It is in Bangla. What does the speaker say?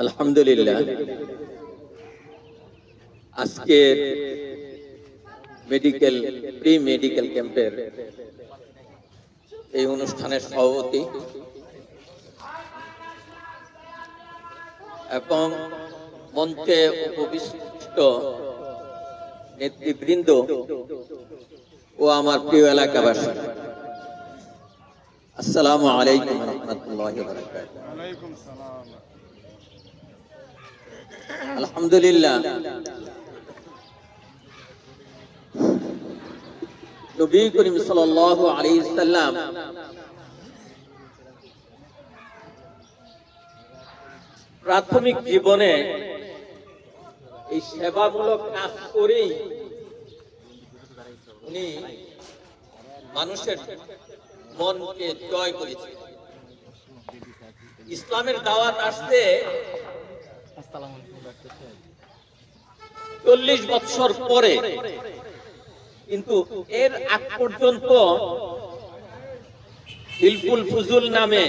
আলহামদুলিল্লাহ। আজকে মেডিকেল প্রি মেডিকেল ক্যাম্পের এই অনুষ্ঠানের সভাপতি এবং মঞ্চে উপবিষ্ট নেতৃবৃন্দ ও আমার প্রিয় এলাকাবাসী। আসসালামু আলাইকুম রহমতুল্লাহ আলহামদুলিল্লাহ। নবী করিম সাল্লাল্লাহু আলাইহি সাল্লাম প্রাথমিক জীবনে এই সেবামূলক কাজ করেই উনি মানুষের মনকে জয় করেছেন। ইসলামের দাওয়াত আসতে চল্লিশ বৎসর পরে কিন্তু এর আগ পর্যন্ত হিলফুল ফুজুল নামে